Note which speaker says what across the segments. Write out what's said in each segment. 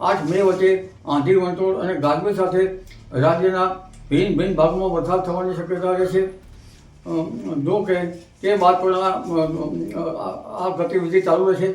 Speaker 1: આઠ મે વચ્ચે આંધી વંટોળ અને ગાજવીજ સાથે રાજ્યના ભિન્ન ભિન્ન ભાગમાં વરસાદ થવાની શક્યતા રહેશે જો કે તે બાદ પણ આ ગતિવિધિ ચાલુ રહેશે.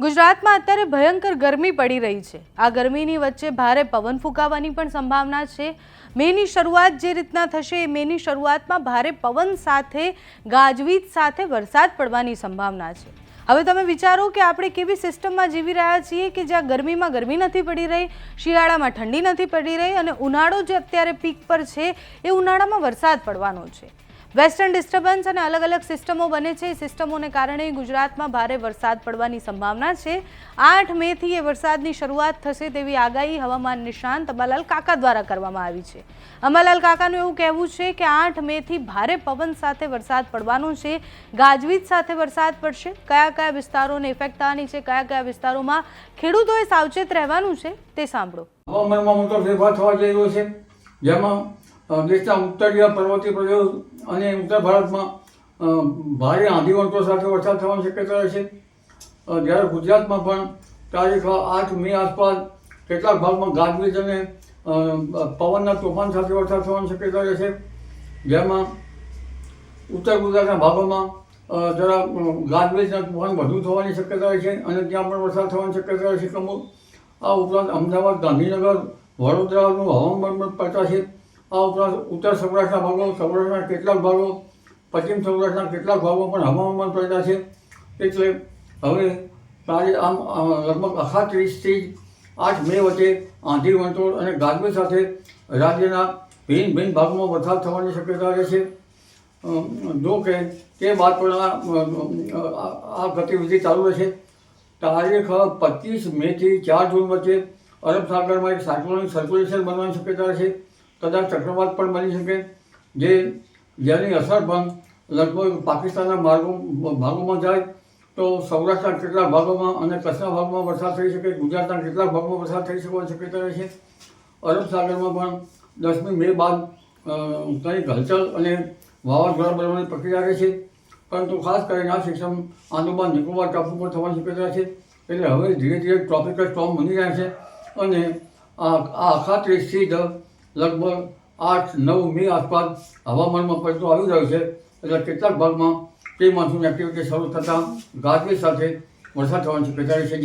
Speaker 2: ગુજરાતમાં અત્યારે ભયંકર ગરમી પડી રહી છે. આ ગરમીની વચ્ચે ભારે પવન ફૂંકાવાની પણ સંભાવના છે. મેની શરૂઆત જે રીતના થશે એ મેની શરૂઆતમાં ભારે પવન સાથે, ગાજવીજ સાથે વરસાદ પડવાની સંભાવના છે. હવે તમે વિચારો કે આપણે કેવી સિસ્ટમમાં જીવી રહ્યા છીએ કે જ્યાં ગરમીમાં ગરમી નથી પડી રહી, શિયાળામાં ઠંડી નથી પડી રહી અને ઉનાળો જે અત્યારે પીક પર છે, એ ઉનાળામાં વરસાદ પડવાનો છે. વેસ્ટર્ન ડિસ્ટર્બન્સ અને અલગ અલગ સિસ્ટમો બને છે. એ સિસ્ટમોને કારણે ગુજરાતમાં ભારે વરસાદ પડવાની સંભાવના છે. આઠ મેથી એ વરસાદની શરૂઆત થશે તેવી આગાહી હવામાન નિષ્ણાંત અંબાલાલ કાકા દ્વારા કરવામાં આવી છે. અંબાલાલ કાકાનું એવું કહેવું છે કે આઠ મેથી ભારે પવન સાથે વરસાદ પડવાનો છે. ગાજવીજ સાથે વરસાદ પડશે. કયા કયા વિસ્તારોને ઇફેક્ટ થવાની છે, કયા કયા વિસ્તારોમાં ખેડૂતોએ સાવચેત રહેવાનું છે તે સાંભળો.
Speaker 1: હવામાનમાં ઉત્તરીય પર્વતીય પ્રદેશ અને ઉત્તર ભારતમાં ભારે આંધીવંતો સાથે વરસાદ થવાની શક્યતા રહેશે જ્યારે ગુજરાતમાં પણ તારીખ આઠ મે આસપાસ કેટલાક ભાગમાં ગાજવીજ અને પવનના તોફાન સાથે વરસાદ થવાની શક્યતા રહેશે જેમાં ઉત્તર ગુજરાતના ભાગોમાં જરા ગાજવીજના તોફાન વધુ થવાની શક્યતા રહે છે અને ત્યાં પણ વરસાદ થવાની શક્યતા રહેશે કમો આ ઉપરાંત અમદાવાદ ગાંધીનગર, વડોદરાનું હવામાન પણ પડતા છે આ ઉપરાંત ઉત્તર સૌરાષ્ટ્રના ભાગો સૌરાષ્ટ્રના કેટલાક ભાગો પશ્ચિમ સૌરાષ્ટ્રના કેટલાક ભાગો પણ હવામાન પડતા છે. એટલે હવે તારીખ આમ લગભગ અખાત્રીસથી આઠ મે વચ્ચે આંધી વંટોળ અને ગાજવીજ સાથે રાજ્યના ભિન્ન ભિન્ન ભાગમાં વરસાદ થવાની શક્યતા રહેશે છે. જો કે તે બાદ પણ આ, ગતિવિધિ ચાલુ રહેશે. તારીખ પચીસ મેથી ચાર જૂન વચ્ચે અરબ સાગરમાં એક સાયક્લોનિક સર્ક્યુલેશન બનવાની શક્યતા છે. કદાચ ચક્રવાત પણ બની શકે. જે જેની અસર પણ લગભગ પાકિસ્તાનના માર્ગો ભાગોમાં જાય, તો સૌરાષ્ટ્રના કેટલાક ભાગોમાં અને કચ્છના ભાગમાં વરસાદ થઈ શકે, ગુજરાતના કેટલાક ભાગમાં વરસાદ થઈ શકવાની શક્યતા રહે છે. અરબ સાગરમાં પણ દસમી મે બાદ કંઈક હલચલ અને વાવાઝોડા બનવાની પ્રક્રિયા રહે છે. પરંતુ ખાસ કરીને આ સિસ્ટમ આંદોમાન નિકોબાર ટાપુ પર થવાની શક્યતા છે. એટલે હવે ધીરે ધીરે ટ્રોપિકલ સ્ટોર્મ બની રહ્યા છે અને આ આ અખાત્રીસથી જ લગભગ આઠ, નવ મે આસપાસ હવામાનમાં પલટો આવી રહ્યો છે. એટલે કેટલાક ભાગમાં પ્રી મોન્સૂન એક્ટિવિટી શરૂ થતાં ગાજવીજ સાથે વરસાદ થવાની શક્યતા રહેશે